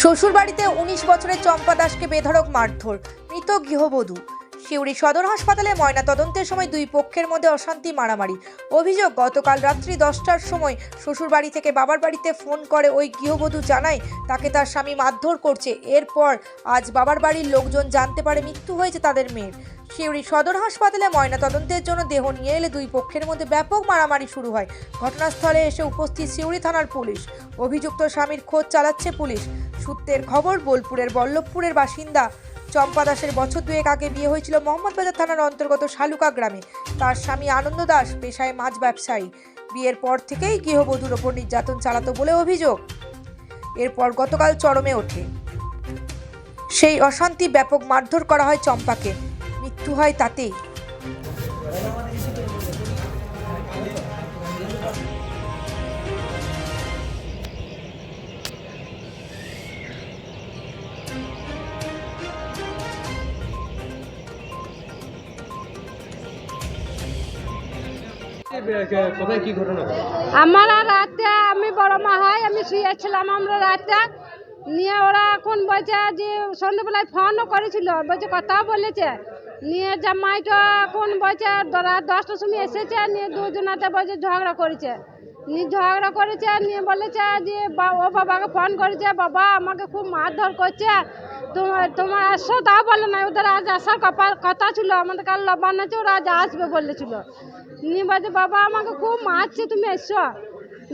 শ্বশুরবাড়িতে উনিশ বছরের চম্পা দাসকে বেধড়ক মারধর মৃত গৃহবধূ। শিউড়ি সদর হাসপাতালে ময়নাতদন্তের সময় দুই পক্ষের মধ্যে অশান্তি মারামারি। অভিযোগ, গতকাল রাত্রি দশটার সময় শ্বশুরবাড়ি থেকে বাবার বাড়িতে ফোন করে ওই গৃহবধূ জানায়, তাকে তার স্বামী মারধর করছে। এরপর আজ বাবার বাড়ির লোকজন জানতে পারে মৃত্যু হয়েছে তাদের মেয়ের। সিউড়ি সদর হাসপাতালে ময়নাতদন্তের জন্য দেহ নিয়ে এলে দুই পক্ষের মধ্যে ব্যাপক মারামারি শুরু হয়। ঘটনাস্থলে এসে উপস্থিত সিউড়ি থানার পুলিশ। অভিযুক্ত স্বামীর খোঁজ চালাচ্ছে পুলিশ। সূত্রের খবর, বোলপুরের বল্লভপুরের বাসিন্দা চম্পা দাসের বছর দুয়েক আগে বিয়ে হয়েছিল মোহাম্মদবাজার থানার অন্তর্গত শালুকা গ্রামে। তার স্বামী আনন্দ দাস পেশায় মাছ ব্যবসায়ী। বিয়ের পর থেকেই গৃহবধূর ওপর নির্যাতন চালাতো বলে অভিযোগ। এরপর গতকাল চরমে ওঠে। সেই অশান্তি ব্যাপক মারধর করা হয় চম্পাকে। মৃত্যু হয় তাতেই। আমার রাতে আমি বড় মা হয়, আমি শুয়েছিলাম আমরা রাতে। নিয়ে ওরা এখন বলছে যে সন্ধ্যেবেলায় ফোনও করেছিল, বলছে কথাও বলেছে। নিয়ে জামাইটা এখন বলছে দশটার সময় এসেছে, নিয়ে দুজনাতে বলছে ঝগড়া করেছে। ঝগড়া করেছে, নিয়ে বলেছে যে ও বাবাকে ফোন করেছে, বাবা, আমাকে খুব মারধর করছে। তোমার তোমার আসো তা বলে না ওদের আজ আসার কথা ছিল। আমাদের কাল লবান আছে, ওরা আজ আসবে বলেছিল। নিয়ে বলছে, বাবা, আমাকে খুব মারছে, তুমি এসো।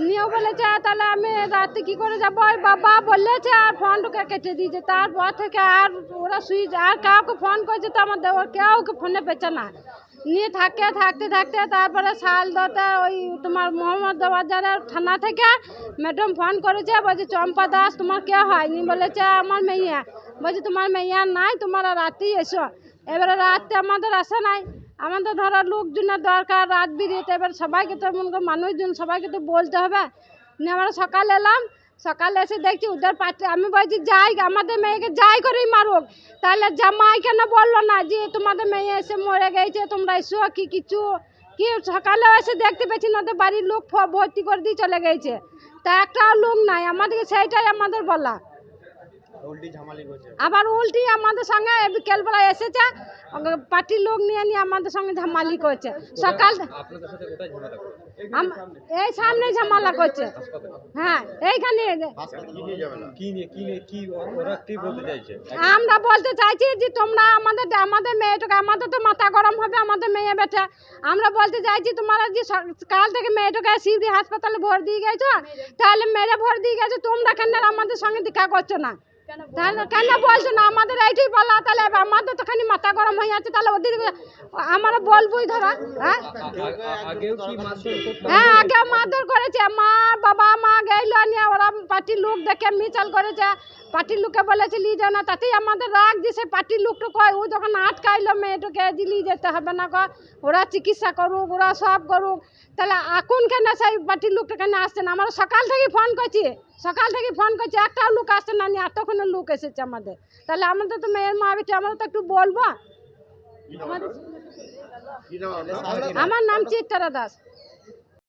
নিয়েও বলেছে, তাহলে আমি রাতে কি করে যাব? ওই বাবা বলেছে, আর ফোনটাকে কেটে দিয়েছে। তারপর থেকে আর ওরা সুইচ আর কাউকে ফোন করেছে তো আমার দেওয়ার কেউকে ফোনে পেছে না। নিয়ে থাকে, থাকতে থাকতে তারপরে সাল দতে ওই তোমার মোহাম্মদ বাজারের থানা থেকে ম্যাডাম ফোন করেছে, বলছে, চম্পা দাস, তোমার কে হয় নি বলেছে, আমার মেয়ে বলছে, তোমার মেয়ে নাই, তোমার রাতেই এসো। এবারে রাতে আমাদের আসে নাই। আমাদের ধরো লোকজনের দরকার, রাত বিরিয়েতে এবার সবাইকে তো মনে মানুষজন সবাইকে তো বলতে হবে। নিয়ে আমরা সকালে এলাম সকালে এসে দেখছি ওদের পাত্র আমি বলছি, যাই, আমাদের মেয়েকে যাই করেই মারুক। তাহলে জামাই কেন বলল না যে, তোমাদের মেয়ে এসে মরে গেছে, তোমরা এসো, কি কিছু? কি সকালে এসে দেখতে পেয়েছি ওদের বাড়ির লোক ভর্তি করে দিয়ে চলে গেছে। তা একটা লোক নাই, আমাদেরকে সেইটাই আমাদের বলা। আবার উল্টি আমাদের সঙ্গে বিকেলবেলা এসেছে পার্টির লোক নিয়ে নিয়ে আমাদের সঙ্গে ঝামালি করছে। সকাল এই সামনে ঝামেলা করছে। হ্যাঁ এইখানে। কি নিয়ে কি নিয়ে কি ওরা কি বলতে চাইছে? আমরা বলতে চাইছি যে তোমরা আমাদের আমাদের মেয়েটাকে আমাদের তো মাথা গরম হবে আমাদের মেয়ে বেটা। আমরা বলতে চাইছি তোমরা যে স- কাল থেকে মেয়েটাকে সিধি হাসপাতালে ভর দিয়ে গেছো তাহলে মেরে ভর দিয়ে গেছো তোমরা কেন আমাদের সঙ্গে দেখা করছ না? কেন বলছো? না? আমাদের এইটাই বলা তাহলে এবার আমাদের তো খানি মাথা গরম হয়ে যাচ্ছে তাহলে ওদের আমরা বলবোই ধরা হ্যাঁ? হ্যাঁ আগে মারধর করেছে। মা বাবা মা গেল নিয়ে ওরা পার্টির লোক দেখে মিচাল করেছে পার্টির লোককে বলেছে লি যাও না। তাতেই আমাদের রাগ দিছে পার্টির লোকটা কয় ও যখন আটকাইলো মেয়েটাকে দিলি যেতে হবে না কয় ওরা চিকিৎসা করুক ওরা সব করুক। তাহলে এখন কেন সেই পার্টির লোকটা কেন আসছে না? আমরা সকাল থেকে ফোন করছি সকাল থেকে ফোন করছি একটাও লোক আসছে না নিয়ে এতক্ষণে লোক এসেছে আমাদের। তাহলে আমাদের তো মেয়ের মা বেটি আমরা তো একটু বলব? আমার নাম চিত্তরা দাস।